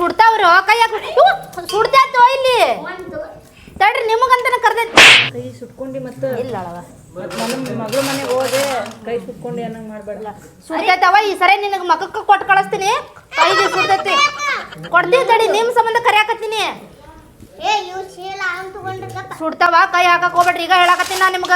ಸುಡ್ತಾವ್ರಿ ಕೈ ಹಾಕಿ ಸುಡ್ತಾಯ್ತು ಇಲ್ಲಿ? ತಡ್ರಿ ನಿಮಗಂತನ ಕರ್ದೈತಿ. ಕೈ ಸುಟ್ಕೊಂಡಿ ಮತ್ತೆ ಇಲ್ಲ ಅಳವ. ಮಗಳು ಮಗಳ ಮನೆಗೆ ಹೋದೆ ಕೈ ಸುಟ್ಕೊಂಡಿ ಏನಂಗ್ ಮಾಡ್ಬೇಡಲ್ಲ. ಸುಡ್ತೈತವ ಈ ಸರಿ ನಿನಗೆ ಮಗಕ್ಕೆ ಕೊಟ್ಟು ಕಳಿಸ್ತೀನಿ. ಕೈಗೆ ಸುಡ್ತೈತಿ. ಕೊಡ್ತೀವಿ ತಡಿ ನಿಮ್ಮ ಸಂಬಂಧ ಕರಿಯಾಕತ್ತೀನಿ. ಏ ಇವ್ ಶೀಲ ಅವ್ನ್ ತಗೊಂಡ್ರಪ್ಪ ಸುಡ್ತಾವ ಕೈ ಹಾಕಕ್ ಹೋಗ್ಬೇಡ್ರಿ ಈಗ ಹೇಳಕತ್ತೀನಿ ನಾ ನಿಮ್ಗ.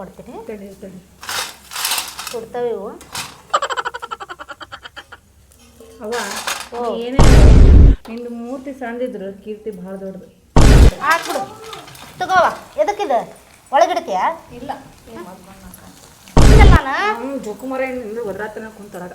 ಕೊಡ್ತೀನಿ. ಕೊಡ್ತವೆ ಇವು. ಅವ. ಏನೇ ನಿಂದು ಮೂರ್ತಿ ಸಂದಿದ್ರು ಕೀರ್ತಿ ಭಾಳ ದೊಡ್ಡದು. ಹಾಕ್ಬಿಡು ತಗೋವ ಎದಕ್ಕಿದ ಒಳಗಿಡ್ತೀಯ ಇಲ್ಲ. ನಾನು. ಜೋಕುಮಾರ ಏನಿಂದ ಒದ್ರಾತನ ಕುಂತಾರಾಗ.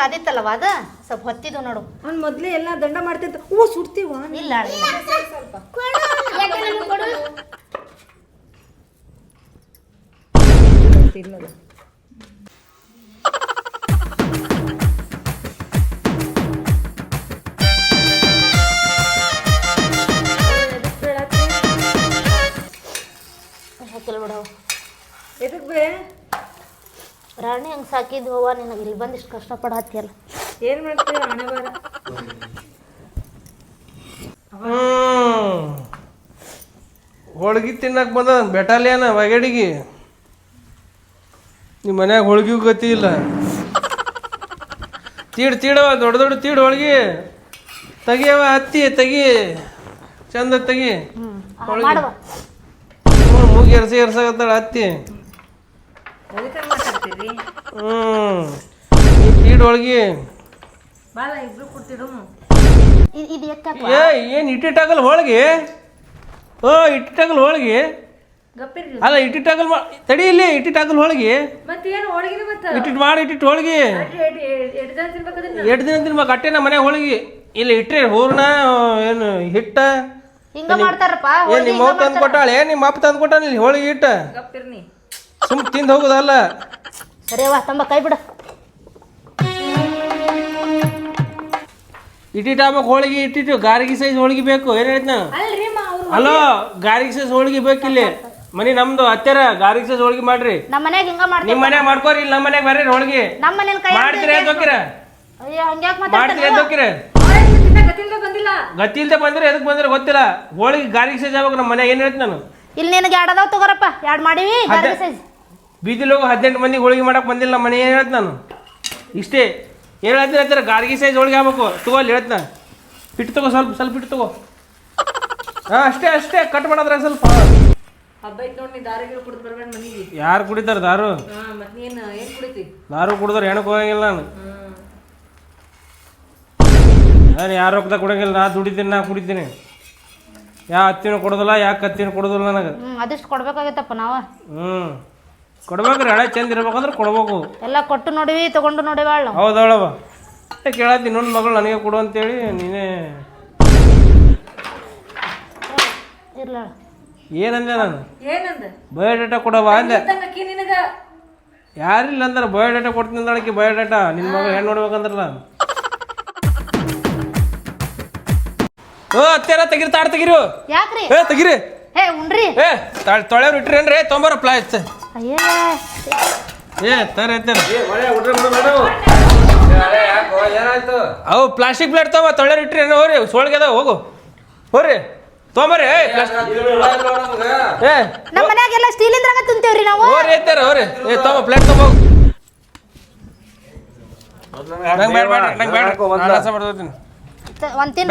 ಕಾದಿತ್ತಲ್ಲವ ಅದ? ಸ್ವಲ್ಪ ಹೊತ್ತಿದ್ದು ನೋಡು. ಅವ್ನು ಮೊದಲೇ ಎಲ್ಲ ದಂಡ ಮಾಡ್ತಿದ್ದ. ಓ ಸುಡ್ತೀವ? ಇಲ್ಲ ಸ್ವಲ್ಪ. ತಿನ್ನೋದು ರಾಣಿ ಹಂಗೆ ಸಾಕಿದ್ದು ಹೋವ ನಿನಗೆ ಇಲ್ಲಿ ಬಂದು ಇಷ್ಟು ಕಷ್ಟಪಡತ್ತಿಯಲ್ಲ ಏನ್ ಮಾಡ್ತೀವಿ ಹಣೆ ಬಾರ? ಹೋಳ್ಗಿ ತಿನ್ನಕ್ಕೆ ಬಂದ ಬೆಟಾಲಿಯನ ಬಗೆಡಿಗೆ ನಿಮ್ಮ ಮನ್ಯಾಗ ಹೋಳ್ಗಿ ಗತಿ ಇಲ್ಲ. ತೀಡ್ ತೀಡವ ದೊಡ್ಡ ದೊಡ್ಡ ತೀಡ್ ಹೋಳ್ಗಿ. ತೆಗಿಯವ ಹತ್ತಿ ತೆಗಿ. ಚಂದ ತೆಗಿ. ಹೋಳ್ಗಿ. ಮೂಗಿ ಎರ್ಸಿ ಎರ್ಸಾಕತ್ತಾಳ ಹತ್ತಿ. ಅದಕ್ಕೆ ಹ್ಞೂ ಈ ತೀಡ್ ಇಬ್ರು ಇದು ಏ ಏನು ಇಟ್ಟಿಟ್ಟಾಗಲ್ಲ ಹೋಳ್ಗಿ ಓ ಇಟ್ಟಿಟ್ಟಾಗಲ್ಲ ಹೋಳ್ಗಿ ಅಲ್ಲ ಇಟ್ಟಿಟ್ಟಾಗಲ್ ತಡಿ ಇಲ್ಲಿ ಇಟ್ಟಿಟ್ಟಾಗಲ್ ಹೋಳ್ಗಿ ಮತ್ತೇನು ಹೋಳಿಗೆ ಮತ್ತ? ಇಟ್ಟಿಟ್ಟು ಮಾಡಿ ಇಟ್ಟಿಟ್ಟು ಹೋಳ್ಗಿ ಎರಡು ಜನ ತಿನ್ಬೇಕದನ್ನ ಎರಡು ದಿನ ತಿನ್ಬೇಕು ಅಟ್ಟೆ ನಮ್ಮ ಮನ್ಯಾಗ ಹೋಳಿಗೆ ಇಲ್ಲಿ ಇಟ್ರೆ ಹೂರ್ಣ ಏನು ಹಿಟ್ಟ? ಹಿಂಗ ಮಾಡ್ತಾರಪ್ಪ ಏನ್ ನಿಮ್ಮ ತಂದು ಕೊಟ್ಟಾಳೆ? ನಿಮ್ಮ ಅಪ್ಪ ತಂದು ಕೊಟ್ಟಾನ ಇಲ್ಲಿ ಹೋಳಿಗೆ ಹಿಟ್ಟ? ಗಪ್ಪಿರ್ನಿ. ಸುಮ್ ತಿಂದು ಹೋಗುದಲ್ಲ. ಸರಿಯವ್ವ ತಂಬ ಕೈ ಬಿಡು. ಇಟ್ಟಿಟ್ಟು ಆಮೇಲೆ ಹೋಳಿಗೆ ಇಟ್ಟಿಟ್ಟು ಗಾರಿಗೆ ಸೈಜ್ ಹೋಳಿಗೆ ಬೇಕು ಏನ್ ಹೇಳ್ತ ಹಲೋ ಮಾ ಅವ್ರು ಅಲೋ ಗಾರಿಗೆ ಸೈಜ್ ಹೋಳಿಗೆ ಬೇಕು ಇಲ್ಲಿ ಮನಿ ನಮ್ದು ಹತ್ತಿರ ಗಾರಿಗೆ ಸೈಜ್ ಹೋಳಿಗೆ ಮಾಡ್ರಿ. ನಮ್ಮ ಮನ್ಯಾಗ ಹಿಂಗ ಮಾಡ್ತೀವಿ ನಿಮ್ ಮನ್ಯಾಗ ಮಾಡ್ಕೋರಿ ಇಲ್ಲಿ ನಮ್ಮ ಮನ್ಯಾಗ ಬರ್ರಿ ಹೋಳಿಗೆ. ನಮ್ಮ ಮನೇನ ಕೈ ಮಾಡ್ತೀರಿ ಅಂತ ಹೋಗಿರ ಅಯ್ಯೋ ಹಂಗ್ಯಾಕ್ ಮಾಡ್ತೀರಿ ಅಂತ ಹೋಗಿರ ಬಂದ್ರೆ ಎದಕ್ ಬಂದ್ರೆ ಗೊತ್ತಿಲ್ಲ. ಹೋಳಿಗೆ ಗಾರಿಗೆ ಸೈಜ್ ಆಗ್ಬೇಕು ನಮ್ಮ ಮನ್ಯಾಗ ಏನ್ ಹೇಳ್ತ ನಾನು? ಇಲ್ಲಿ ನಿನಗೆ ಎರಡು ಅದಾವ ತಗೋರಪ್ಪ ಎರಡು ಮಾಡಿವಿ ಗಾರಿಗೆ ಸೈಜ್ ಬೀದಿಲಿ ಹೋಗಿ ಹದಿನೆಂಟು ಮಂದಿಗೆ ಹೋಳಿಗೆ ಮಾಡಕ್ಕೆ ಬಂದಿಲ್ಲ ಮನೆ ಏನು ಹೇಳ್ತ ನಾನು. ಇಷ್ಟೇ. ಏನು ಹೇಳ್ತೀನಿ ಹೇಳ್ತಾರೆ? ಗಾರ್ಗಿ ಸೈಜ್ ಹೋಳಿಗೆ ಆಗ್ಬೇಕು ತಗೋ ಅಲ್ಲಿ ಹೇಳ್ತ ಇಟ್ಟು ತಗೋ ಸ್ವಲ್ಪ ಸ್ವಲ್ಪ ಇಟ್ಟು ತಗೋ. ಹಾಂ ಅಷ್ಟೇ ಅಷ್ಟೇ. ಕಟ್ ಮಾಡಿದ್ರೆ ಸ್ವಲ್ಪ. ಯಾರು ಕುಡಿತಾರ ದಾರು? ಹಾ ಮತ್ ನೀನ್ ಏನ್ ಕುಡಿತಿ? ದಾರು ಕುಡಿದ್ರೆ ಹೆಣಕ್ಕೆ ಹೋಗಂಗಿಲ್ಲ ನಾನು. ನಾನು ಯಾರು ರೊಕ್ಕದ ಕುಡಂಗಿಲ್ಲ ನಾ ದುಡಿತೀನಿ ನಾ ಕುಡಿತೀನಿ. ಯಾ ಹತ್ತಿನ ಕೊಡೋದಿಲ್ಲ ಯಾಕೆ ಕತ್ತಿನ ಕೊಡೋದಿಲ್ಲ ನನಗೆ? ಅದಷ್ಟು ನಾವ ನಾವು. ಹ್ಞೂ ಕೊಡ್ಬೇಕ್ರಿ ಹಳೆ ಚಂದ ಇರ್ಬೇಕಂದ್ರೆ ಕೊಡ್ಬೇಕು ಎಲ್ಲ ಕೊಟ್ಟು ನೋಡಿವಿ ತಗೊಂಡು ನೋಡಿವಾಳ. ಹೌದಳವ ಹೌದವಳವ ಕೇಳತ್ತಿ ಇನ್ನೊಂದು ಮಗಳು ನನಗೆ ಕೊಡು ಅಂತೇಳಿ ನೀನೇ. ಇರ್ಲ. ಏನಂದೆ ನಾನು? ಏನಂದ? ಬಯೋಡೇಟಾ ಕೊಡವ ಅಂದೆ. ಅಕ್ಕಿ ನಿನಗ. ಯಾರಿಲ್ಲ ಅಂದ್ರೆ ಬಯೋಡೇಟಾ ಕೊಡ್ತೀನಿ ಅಂದಳಕ್ಕೆ ಬಯೋಡೇಟಾ ನಿನ್ನ ಮಗಳು ಹೆಣ್ಣು ನೋಡ್ಬೇಕಂದ್ರಲ್ಲ ಓ ಅತ್ತೆರ ತೆಗಿರಿ ತಾಡ್ ತೆಗಿರು. ಯಾಕ್ರಿ? ಏ ತೆಗಿರಿ. ಹೇ ಉಣ್ರಿ. ಏ ತಾಳ್ ತೊಳೆಯವ್ರು ಇಟ್ರೇನ್ರಿ ತೊಂಬರ ಪ್ಲಾಸ್ ಏ ತರ ಅವು ಪ್ಲಾಸ್ಟಿಕ್ ಪ್ಲೇಟ್ ತಗೋ ತೊಳೆ ಇಟ್ರಿ ಹೋರಿ ಸೋಳ್ಗೆ ಅದಾವ ಹೋಗು. ಹೋರಿ ತೊಂಬರಿ ಏ ನಮ್ಮ ಮನ್ಯಾಗೆಲ್ಲ ಸ್ಟೀಲಿಂದ್ರಾಗ ತಿಂತೇವ್ರಿ ನಾವು. ಹೋರಿ ಎತ್ತಾರ ಹೋರಿ ಏ ತೊಂಬ ಪ್ಲೇಟ್ ತಗೋ ನಂಗೆ ಬೇಡ ಬೇಡ ನಂಗೆ ಬೇಡ ಮಾಡ್ತೀನಿ ಒಂದ್ ತಿನ್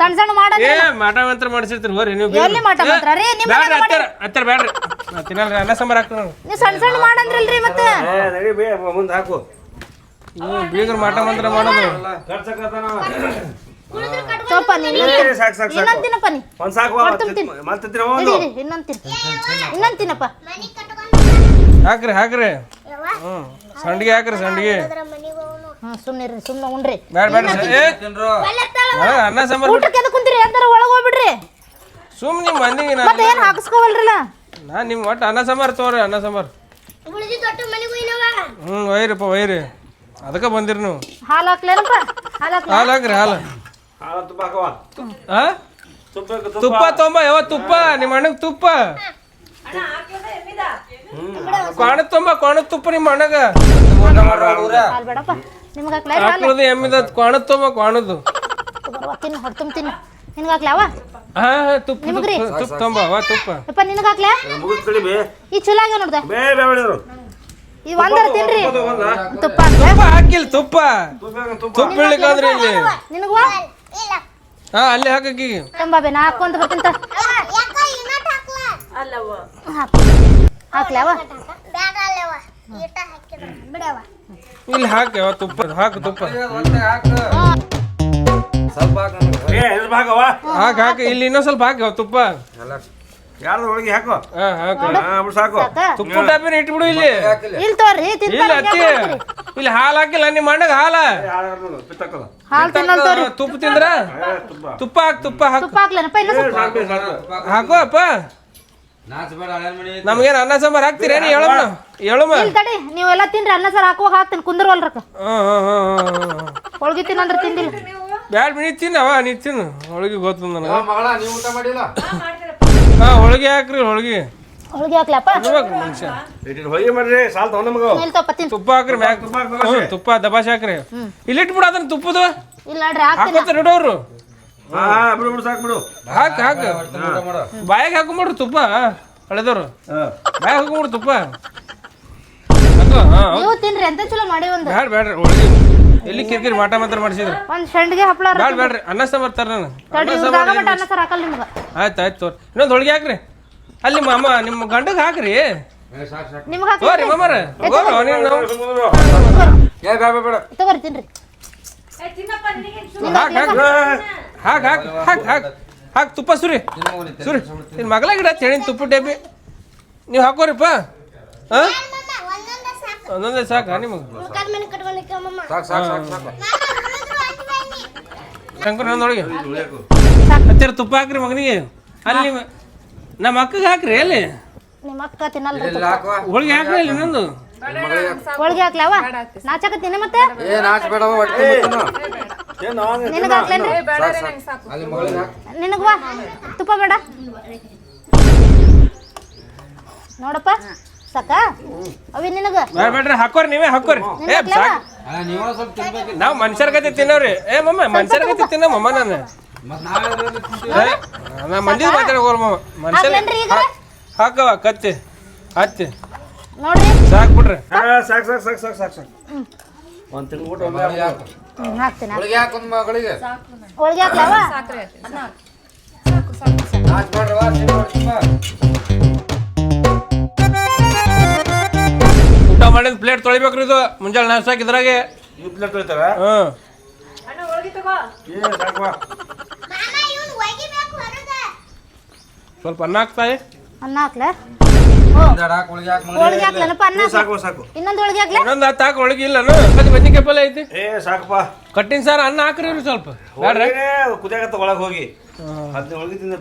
ಸಣ್ಣ ಸಣ್ಣ ಮಾಡ ಏ ಮಾಟ ಮಂತ್ರ ಮಾಡಿಸಿರ್ತೀರಿ ಹೋರಿ ನೀವು ಎಲ್ಲಿ ಮಾಟ ಮಂತ್ರ? ರೀ? ನಿಮ್ಮ ಬೇಡ್ರಿ ಮನ್ಯಾಗ ಹತ್ತಾರ ಹತ್ತಾರ ಬೇಡ್ರಿ ನಾ ತಿನ್ನಲ್ರಿ ಅನ್ನ ಸಾಂಬಾರ್ ಹಾಕ್ತೀನಿ ನಾನು ನೀವು ಸಣ್ಣ ಸಣ್ಣ ಮಾಡಂದ್ರಲ್ರಿ ಮತ್ತೆ. ಮುಂದೆ ಹಾಕು. ನೀವು ಬೀಗರು ಮಾಟ ಮಂತ್ರ ಮಾಡೋದು. ತೋಪ ನೀನು ಸಾಕು ಸಾಕು ಇನ್ನೊಂದ್ ತಿನ್ನಪ್ಪ ನೀ ಒಂದ್ ಸಾಕು ತಿನ್ನು. ಒಂದು ಇನ್ನೊಂದ್ ಇನ್ನೊಂದ್ ತಿನ್ನಪ್ಪ. ಹಾಕ್ರಿ ಹಾಕ್ರಿ. ಹ್ಞೂ ಸಂಡಿಗೆ ಹಾಕ್ರಿ ಸಂಡಿಗೆ. ಹಾ ಸುಮ್ಮನೆ ಸುಮ್ಮನೆ ಉಣ್ರಿ ಬೇಡ ಬೇಡ ಅನ್ನ ಸಾಂಬಾರ್ ಊಟಕ್ಕೆ ಎದಕ್ ಕುಂತೀರಿ ಅಂತಾರ ಒಳಗ್ ಹೋಗ್ಬಿಡ್ರಿ ಸುಮ್ ನಿಮ್ಮ ಮಂದಿಗೆ ಮತ್ತೆ ಏನು ಹಾಕಿಸ್ಕೋವಲ್ರಲ್ಲ ನಾನು ನಿಮ್ಮ ಒಟ್ಟು ಅನ್ನ ಸಾಂಬಾರ್ ತಗೋರಿ ಅನ್ನ ಸಾಂಬಾರ್ ಹ್ಞೂ ಒಯ್ರಿಪ್ಪ ಒಯ್ರಿ ಅದಕ್ಕೆ ಬಂದಿರಿ ನೀವು ಹಾಲು ಹಾಕ್ಲೇನಪ್ಪ ಹಾಲು ಹಾಕ್ಲ ಹಾಲು ಹಾಕ್ರಿ ಹಾಲು ತುಪ್ಪ ಹಾಕವ ಆ ತುಪ್ಪ ಹಾಕು, ತುಪ್ಪ ತೊಂಬ ಯಾವ ತುಪ್ಪ ನಿಮ್ಮ ಅಣ್ಣಗೆ ತುಪ್ಪ ಕ್ವಾಣದ ತುಂಬ ಕ್ವಾಣದ ತುಪ್ಪ ನಿಮ್ಮ ಅಣ್ಣಗ ಹಾಲು ಬೇಡಪ್ಪ ನಿಮ್ಗೆ ಹಾಕ್ಲ ಎಮ್ಮಿದ ಕ್ವಾಣದ ಕ್ವಾಣದ್ದು ತಿನ್ನು ಹೊಡ್ ತುಂಬ ತಿನ್ನು. ನಿನ್ಗೆ ಹಾಕ್ಲ ಹಾ ಹಾ, ತುಪ್ಪ ನಿಮಗ್ರಿ? ತುಪ್ಪ ತುಪ್ಪ ತೊಂಬ ವಾ ತುಪ್ಪ. ಯಪ್ಪ ನಿನಗೆ ಹಾಕ್ಲ? ಮುಗಿದ್ ಕಡಿ ಬೇ ಈ ಚಲೋ ಆಗ್ಯಾವ ನೋಡ್ದ? ಬೇ ಬೇ ಈ ಒಂದರ ತಿನ್ರಿ. ತುಪ್ಪ ಹಾಕ್ಲ? ತುಪ್ಪ ಹಾಕಿಲ್ಲ ತುಪ್ಪ. ಇಲ್ಲಿ. ನಿನಗೂ ವಾ ಹಾ ಅಲ್ಲಿ ಹಾಕಿ ತಂಬಾಬೆ ನಾ ಹಾಕೊಂತ ಬರ್ತೀನಿ ತ. ಯಾಕ ಇಲ್ಲಿ ಹಾಕಿ ತುಪ್ಪ ಹಾಕು ತುಪ್ಪ. ಹಾಕ ಹಾಕ ಹಾಕವ ಹಾಕಿ ಹಾಕಿ. ಇಲ್ಲಿ ಇನ್ನೊಂದ್ ಸ್ವಲ್ಪ ಹಾಕಿ ತುಪ್ಪ? ಯಾರು ಹೋಳಿಗೆ ಹಾಕು? ಸಾಕು. ತುಪ್ಪ ಡಬ್ಬಿನ ಇಟ್ಬಿಡು ಇಲ್ಲಿ. ಇಲ್ಲಿ ತೋರಿ ಇಲ್ಲ ತಿಂತಾರ ಅತ್ತಿ. ಇಲ್ಲಿ ಹಾಲು ಹಾಕಿಲ್ಲ ನಿಮ್ಮ ಅಣ್ಣಗ ಹಾಲ. ತುಪ್ಪ ತಿಂದ್ರ? ತುಪ್ಪ. ತುಪ್ಪ ಹಾಕ್ ತುಪ್ಪ ಹಾಕೋ ಅಪ್ಪ. ನಮ್ಗೇನ್ ಅನ್ನ ಸಾಂಬಾರ್ ಹಾಕ್ತೀರೇನು? ಹೇಳಮ್ಮ. ಹೇಳಮ್ಮ. ಇಲ್ಲಿ ತಡಿ ನೀವೆಲ್ಲ ತಿನ್ರಿ ಅನ್ನ ಸಾರು ಹಾಕುವಾಗ ಹಾಕ್ತೀನಿ ಕುಂದ್ರವಲ್ರಕ್ಕ ಹೋಳ್ಗಿ ತಿನ್ನಂದ್ರೆ ತಿಂದಿಲ್ಲ. ಬ್ಯಾಡ ನೀ ತಿನ್ನವ ನೀ ತಿನ್ನು. ಹೋಳಿಗೆ ಗೊತ್ತು ನನಗೆ. ಮಗಳ ನೀವು ಊಟ ಮಾಡಿಲ್ಲ? ಹಾ ಹೋಳಿಗೆ ಹಾಕ್ರಿ ಹೋಳಿಗೆ. ಹೋಳ್ಗಿ ಹಾಕ್ಲಪ್ಪ? ಮನುಷ್ಯ. ಮಾಡ್ರಿ ಸಾಲ್ ತಗೊಂಡ ಮಗ ಇಲ್ಲಿ ತಪ್ಪ ತುಪ್ಪ ಹಾಕ್ರಿ ಮ್ಯಾಗ. ತುಪ್ಪ ದಬಾಶೆ ಹಾಕ್ರಿ. ಇಲ್ಲಿ ಇಟ್ಬಿಡು ಅದನ್ನ ತುಪ್ಪದ. ಇಲ್ಲ ನೋಡ್ರಿ ಬಿಡು ಬಿಡು ಸಾಕು ಬಿಡು. ಹಾಕ್ ಹಾಕ. ಬಾಯಿಗೆ ಹಾಕೊಂಬಿಡ್ರಿ ತುಪ್ಪ ಹಳೆದವ್ರು. ಹಾ. ಬಾಯಿಗೆ ಹಾಕೊಂಬಿಡ್ರಿ ತುಪ್ಪ. ನೀವು ತಿನ್ರಿ ಎಂತ ಚಲೋ ಮಾಡಿ ಒಂದು? ಹೋಳಿಗೆ. ಎಲ್ಲಿ ಕಿರಿಕಿರಿ ಮಾಟ ಮಾತ್ರ ಮಾಡಿಸಿದ್ರು? ಒಂದ್ ಶಂಡಿಗೆ ಹಪ್ಳ ಬ್ಯಾಡ ಬ್ಯಾಡ್ರಿ ಅನ್ನ ಸಾಂಬಾರ್ ತರ ನಾನು. ತಡಿ ಇವ್ರ್ದಾಗ ಮಟ್ಟ ಅನ್ನ ಸಾರು ಹಾಕಲ್ಲ ನಿಮ್ಗೆ. ಆಯ್ತು ಆಯ್ತು ತೋರಿ. ಇನ್ನೊಂದು ಹೋಳಿಗೆ ಹಾಕ್ರಿ. ಅಲ್ಲಿ ನಿಮ್ಮ ಅಮ್ಮ ನಿಮ್ಮ ಗಂಡಗೆ ಹಾಕ್ರಿ. ನಿಮ್ಗೆ ಹಾಕಿ ತೋರಿ ಏ ಬೇಡ ಬೇಡ ತಗೋರಿ ತಿನ್ರಿ. ಹಾಕ್ ಹಾಕ್. ಹಾಕ್ ಹಾಕ್ ಹಾಕ್ ಹಾಕ್ ಹಾಕ್ ತುಪ್ಪ ಸುರಿ. ಸುರಿ. ನಿನ್ನ ಮಗಳ ಗಿಡ ಹೇಳಿನ ತುಪ್ಪ ಡಬ್ಬಿ. ನೀವು ಹಾಕೋರಿಪ್ಪ ಹಾಂ? ಒಂದೊಂದ ಸಾಕು ಒಂದೊಂದೇ ಸಾಕ ನಿಮಗೆ ಶಂಕರ್ ನನ್ನೊಳಗೆ ಹತ್ತಿರ ತುಪ್ಪ ಹಾಕ್ರಿ ಮಗನಿಗೆ. ಅಲ್ಲಿ ನಿಮ್ಮ- ಅಕ್ಕಗೆ ಹಾಕ್ರಿ ಅಲ್ಲಿ ನಿಮ್ಮ ಅಕ್ಕ ಹೋಳಿಗೆ ಹಾಕ್ರಿ ಅಲ್ಲಿ ಇನ್ನೊಂದು ಹೋಳಿಗೆ ಹಾಕ್ಲವ? ನಾಚಕತ್ತೀನಿ ಮತ್ತೆ? ಏ ನಾಚ್ ಬೇಡವ ಹೊಟ್ಟೆ ತುಂಬಿತು. ನಿನಗೆ ಹಾಕ್ಲೇನ್ರಿ ವಾ. ತುಪ್ಪ ಬೇಡ. ನೋಡಪ್ಪ. ಸಾಕ? ಅವಿ ನಿನಗ. ಬೇಡ ಬೇಡ್ರಿ ಹಾಕೋರಿ ನೀವೇ ಹಾಕೋರಿ. ಏ ಸಾಕ್. ನೀವ ಮನುಷ್ಯರ ಗತಿ ತಿನ್ನೋರಿ ಏ ಮಮ್ಮ ಮನುಷ್ಯರ ಗತಿ ತಿನ್ನಮ್ಮ ನಾನು. ಮತ್ ನಾಳೆ ಅದ್ರಲ್ಲಿ ತಿಂತೀವಿ. ಏ, ನಾ ಮಂದಿ ಮಾತಾಡೋಲ್ಲ ಮಮ್ಮ. ಮನುಷ್ಯರ ಹಾಕ್ಲೇನ್ರಿ ಈಗ? ಹಾಕವ ಕತ್ತಿ. ಹತ್ತಿ. ನೋಡ್ರಿ. ಸಾಕ್ ಬಿಡ್ರಿ. ಸಾಕ್ ಸಾಕ್ ಸಾಕ್ ಸಾಕ್ ಸಾಕು ಸಾಕು. ಸಾಕು ಒಂದು ತಿಂಗಳು ಊಟ ಮಗಳಿಗೆ ಹಾಕು. ಹ್ಮ್, ಹಾಕ್ತೀನಿ ಮಗಳಿಗೆ ಹಾಕು ಒಂದ್ ಮಗಳಿಗೆ. ಹೋಳ್ಗಿ ಹಾಕ್ಲವ? ನಾಚ್ ಬೇಡ್ರವ ತಿನ್ಬೇಡ್ರಪ್ಪ. ಊಟ ಮಾಡಿದ ಪ್ಲೇಟ್ ತೊಳಿಬೇಕ್ರಿ ಇದು. ಮುಂಜಾನೆ ನಾಷ್ಟ ಇದ್ರಾಗೆ. ಈ ಪ್ಲೇಟ್ ತೊಳಿತಾರ? ಹ್ಮ್. ಅಣ್ಣ ಹೋಳ್ಗಿ ತಗೋ. ಏ ಸಾಕು ಬಾ. ಮಾಮ ಇವ್ನು ಒಗಿಬೇಕು ಹೊರಗ. ಸ್ವಲ್ಪ ಅನ್ನ ಹಾಕ್ತಾಯಿ. ಅನ್ನ ಹಾಕ್ಲ? ಹೋಳ್ಗಿ ಹಾಕ್ಲನಪ್ಪ ಅನ್ನ. ಸಾಕು ಸಾಕು. ಇನ್ನೊಂದು ಹೋಳ್ಗಿ ಹಾಕ್ಲ? ಇನ್ನೊಂದು ಹತ್ತು ಹಾಕಿ ಅದು ಬದ್ನಿಕಾಯಿ ಪಲ್ಯ ಐತಿ? ಏ ಸಾಕಪ್ಪ. ಕಟ್ಟಿನ ಸಾರು ಅನ್ನ ಹಾಕ್ರಿ ಇವ್ರು ಸ್ವಲ್ಪ. ಬೇಡ್ರಿ ಒಳಗೆ ಹೋಗಿ. ಹೋಳಿಗೆ ತಿಂದ.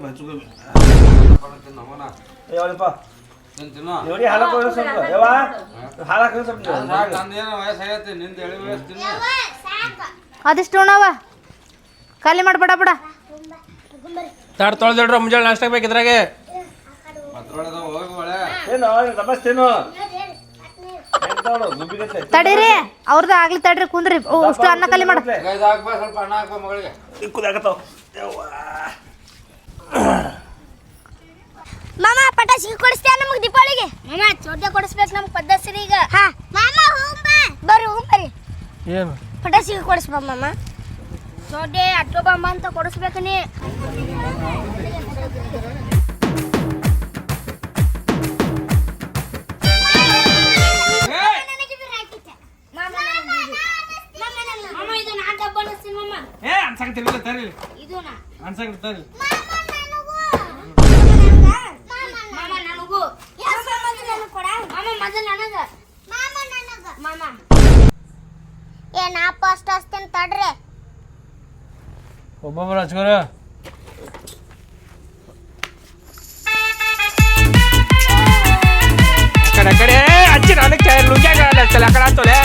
ನೋಡಿ ಹಾಲಕ್ಕೆ ಹೋಗಿ ಸ್ವಲ್ಪ? ಯಾವ ಹಾಲಕ್ಕೆ ಸ್ವಲ್ಪ ಸಾಕು, ನಂದೇನೋ ವಯಸ್ಸಾಗೈತಿ ನಿಂದ ಎಳಿ ವಯಸ್ಸು ತಿನ್ನು. ಅದಿಷ್ಟು ಉಣವ ಖಾಲಿ ಮಾಡ್ಬೇಡ ಬಿಡ. ತಾಡ್ ತೊಳೆದಿಡ್ರ ಮುಂಜಾನೆ ನಾಷ್ಟಕ್ಕೆ ಬೇಕು ಇದ್ರಾಗೆ ಪತ್ರೊಳದ ಹೋಗಿ ಒಳ್ಳೆ ಏನು ತಪಸ್ತೇನು ತಡೀರಿ ಅವ್ರದ್ದು ಆಗ್ಲಿ ತಡ್ರಿ ಕುಂದ್ರಿ. ಓ, ಅಷ್ಟು ಅನ್ನ ಖಾಲಿ ಮಾಡ. ಮಾಮ ಪಟಾಶಿ ಕೊಡಿಸ್ತೀಯ ನಮಗೆ ದೀಪಾವಳಿಗೆ? ಮಾಮ ಚೋಟೆ ಕೊಡಿಸ್ಬೇಕು ನಮ್ಗೆ ಪದ್ಧತಿ ಈಗ. ಹಾ. ಮಾಮ ಹೂಂ ಬಾ. ಬರ್ರಿ ಹೂಂ ಬರ್ರಿ. ಏನು? ಪಟಾಶಿ ಕೊಡಿಸ್ಬಾ ಮಾಮ. ಚೋಟೆ ಅಟ್ಟೋ ಬಾಂಬ ಅಂತ ಕೊಡಿಸ್ಬೇಕು ನೀ. ಅನ್ಸಕತ್ತಿಲ್ಲ ತರಿ ಇದು ನಾ ಅನ್ಸಕತ್ತ ತರಿ ಮಾಮ ನನಗೂ. ಮಾಮ ಮೊದಲು ನನಗ ಮಾಮ ನನಗ. ಮಾಮ ಏ ನಾ ಫಸ್ಟ್ ಹಚ್ತೇನೆ ತಡ್ರಿ. ಒಬ್ಬೊಬ್ಬರು ಹಚ್ಕೋರ ಕಡೆ ಕಡೆ ಹಚ್ಚಿ ನನಗೆ ಲುಂಗ್ಯಾಗ ಹಚ್ಚಲ್ಲ ಆ ಕಡೆ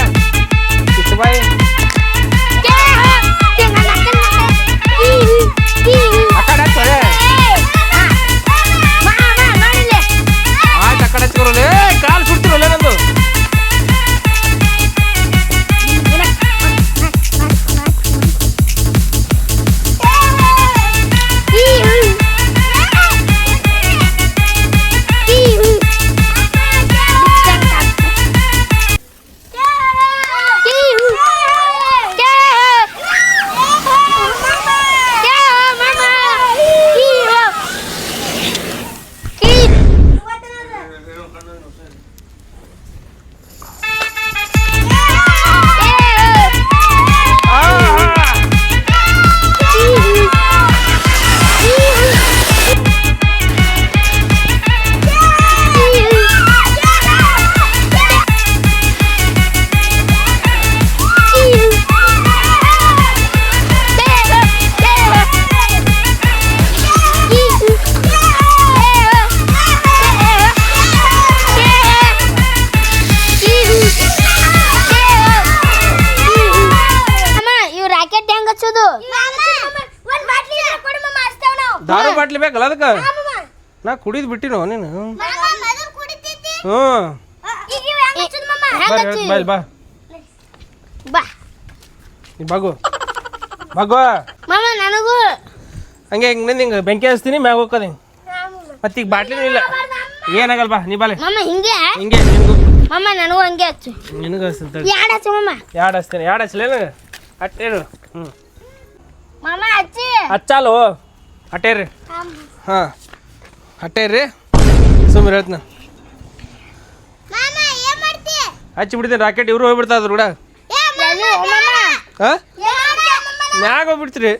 ಬೇಕಲ್ಲ ಅದಕ್ಕೆ? ನಾ ಕುಡಿದು ಬಿಟ್ಟಿನೋ ನೀನು? ಹ್ಞೂ. ಹೆಂಗ್ ಬಾ ಬಾ ಬಾ. ಬಾಗು. ಬಾಗು. ಮಾಮ ನನಗೂ. ಹಂಗೆ ಹಿಂಗೆ ನಿಂದು ಹಿಂಗೆ ಬೆಂಕಿ ಹಚ್ತೀನಿ ಮ್ಯಾಗ ಹೋಗ್ಕದ. ಮತ್ತೆ ಈಗ ಬಾಟ್ಲಿನೂ ಇಲ್ಲ. ಏನಾಗಲ್ಲ ಬಾ ನೀ ಬಾಲೆ. ಮಾಮ ಹಿಂಗೆ? ಹಿಂಗೆ ನಿನ್ಗೂ. ಮಾಮ ನನಗೂ ಹಂಗೆ ಹಚ್ಚು. ನಿನಗೂ ಹಚ್ತೀನಿ ಯಾಡ ಯಾಡ್ ಹಚ್ಚು ಮಾಮ? ಎರಡು ಹಚ್ತೀನಿ ಎರಡು ಹಚ್ಚಲೇನು ಅಟ್ಟೇನು ಹ್ಞೂ ಮಾಮ ಹಚ್ಚಿ. ಹಚ್ಚಾಲು? ಅಟ್ಟೇರಿ ಹಾಂ. ಹಟೇರಿ ಸುಮ್ಮನೆ ಹೇಳ್ತೀನಿ. ಮಾಮ ಏನ್ ಮಾಡ್ತಿ? ಹಚ್ಚಿ ಬಿಡ್ತೀನಿ ರಾಕೆಟ್ ಇವ್ರು ಹೋಗ್ಬಿಡ್ತಾ ಇದ್ರು ಕೂಡ. ಹಾಂ? ಮ್ಯಾಗ ಹೋಗ್ಬಿಡ್ತೀರಿ.